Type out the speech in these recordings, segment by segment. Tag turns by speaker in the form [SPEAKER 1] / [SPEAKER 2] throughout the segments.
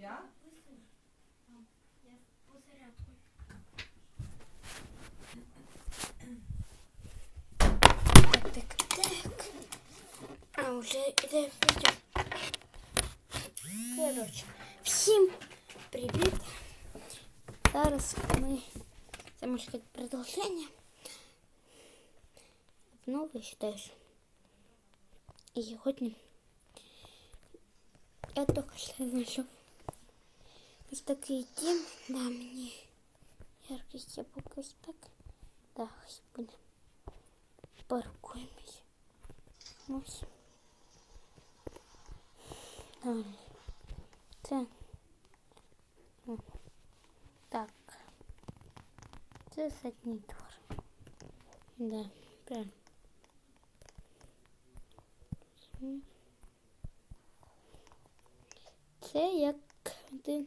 [SPEAKER 1] Я?
[SPEAKER 2] Я по зарядку. Так, так, так. А, уже іде відео. Коротше, всім привіт. Зараз ми це може як продовження. Новий считаєш. І сьогодні я тільки що знайшов ось такий дім на мені. Яркість я поки ось так. Да, ось буде. Паркуємось. Ось. Далі. Це. О, Так. Це задній двор. Да, прям. М. Це як один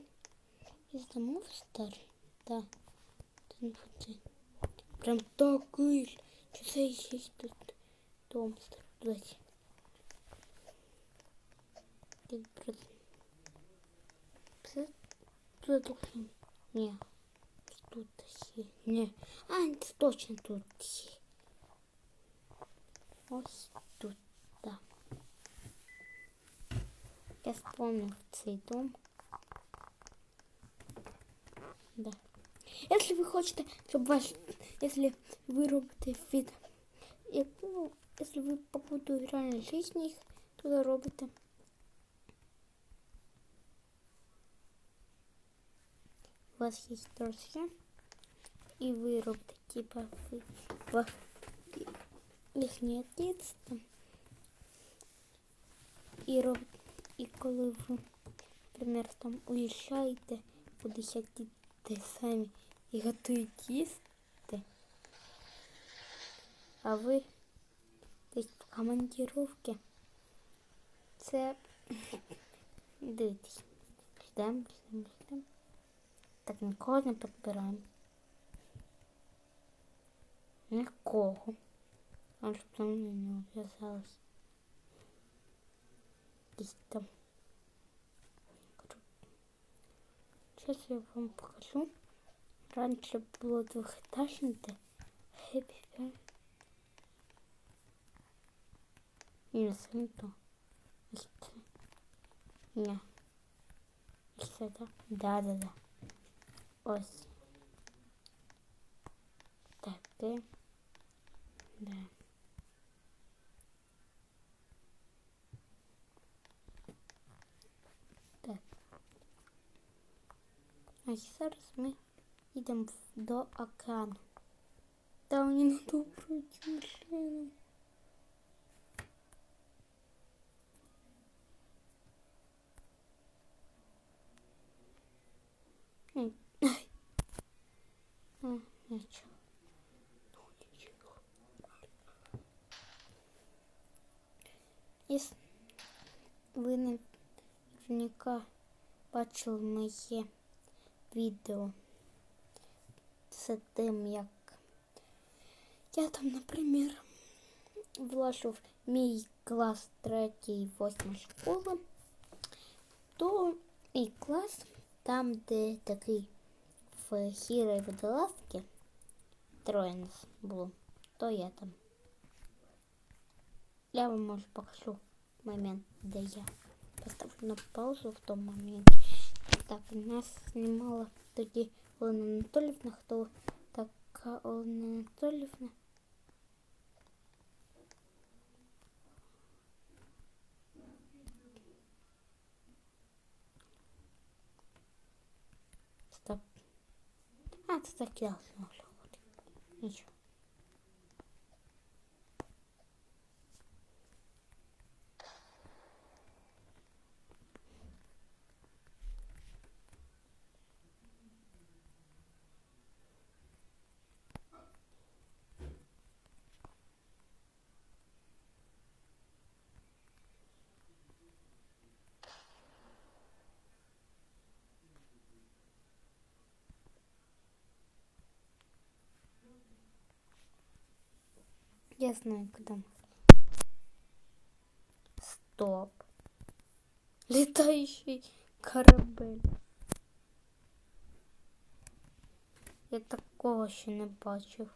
[SPEAKER 2] із домов старий. Да. Один в один. Прям такий. Чи це є тут дом старий? Тут просто... Це тут должен... Ні. Тут є. Ні. А, це точно тут є. Ось тут, да. Я вспомнил цей дом. Да. Если вы хотите, чтобы ваш, если вы робите від, як, ну, если ви по поводу реальної жизни їх туди робите. У вас есть друзья, и вы робите, типа, вы, ва- їхній отець там. І робите, і коли ви, наприклад, там уїжджаєте, кудись сидіти самі і готують їсти, а ви десь в командировці, це дивитесь. Ждемо, ждемо, ждемо. Так нікого не підбираємо. Нікого. А щоб там не ув'язалось. Десь там. Сейчас я вам покажу. Раньше было двухэтажное. Happy Family. Не, не то. Ось це. Ні. Ось це, да? Да, да, да. Ось. Таке. Да. Так. А зараз ми йдемо в- до океану. Там мені не пройти машину. Ай. Ай. А, нічого. Ну, нічого. Єс- Ви наверняка бачили моє відео з тим, як я там, наприклад, влажу в мій клас 3 8 школи, то мій клас, там, де такий в хірої водолазки, троє нас було, то я там. Я вам може покажу момент, де я поставлю на паузу в тому моменті. Так, нас знімала тоді Олена Анатолівна, хто така Олена Анатолівна. Стоп. А, це так я зможу. Нічого. Я знаю, куда. Стоп. Летающий корабель. Я такого ще не бачив.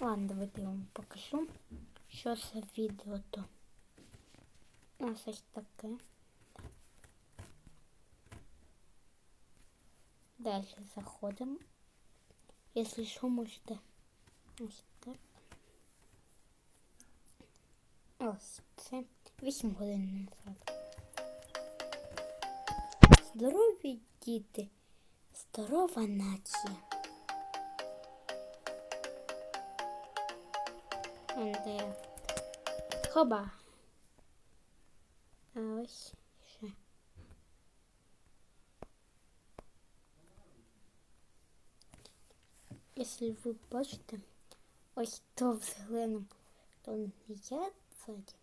[SPEAKER 2] Ладно, давайте я вам покажу, що за відео то. Ось ось таке. Далі заходимо. Якщо що, можете ось так. Ось це 8 годин назад. Здорові діти, здорова нація. Де хоба. А ось ще. Якщо ви бачите, ось то в зеленому, то не я ззаді.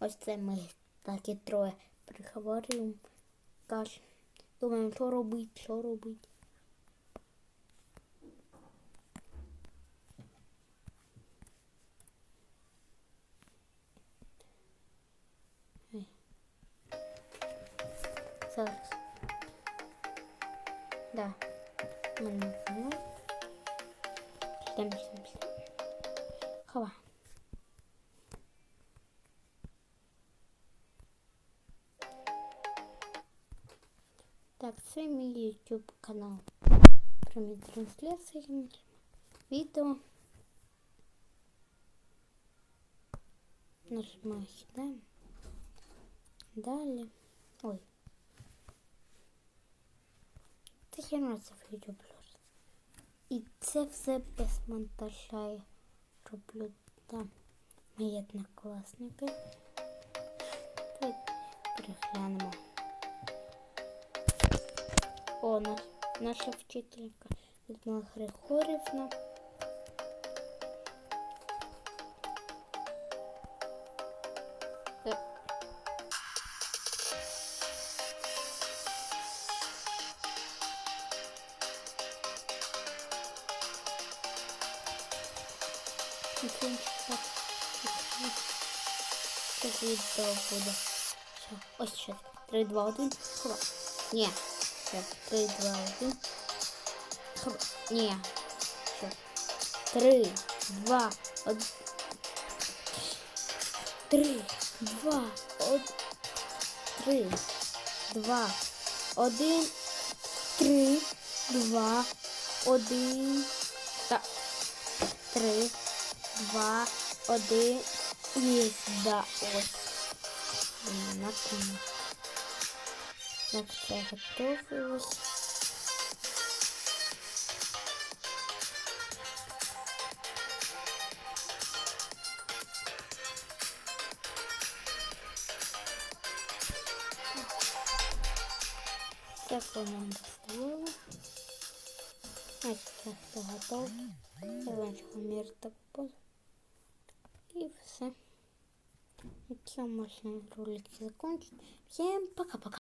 [SPEAKER 2] Ось це ми так троє приговорюємо. Кажемо, думаємо, що робити, що робити. Зараз. Да. Мене знімає. Шлем, шлем, шлем. Хова. Так, це мій YouTube канал. Прямі трансляції. Відео. Нажимаю сюди. Далі. Ой. Це херня це в YouTube просто. І це все без монтажа я роблю там мої однокласники. Давайте. О, наш, наша вчителька Людмила Григорівна. Не. Це відео буде. Все, ось ще. 3, 2, 1. Хова. Ні. Все. 3, 2, 1. Хова. Ні. Все. 3, 2, 1. 3, 2, 1. 3, 2, 1. 3, 2, 1. Так. 3, два, один. Есть, да, ось. Наконец. Так, все готовилось. Так, воно достало. Ось це все готово. Зеленського мір так поза. Все. На этом можно ролик закончить. Всем пока-пока.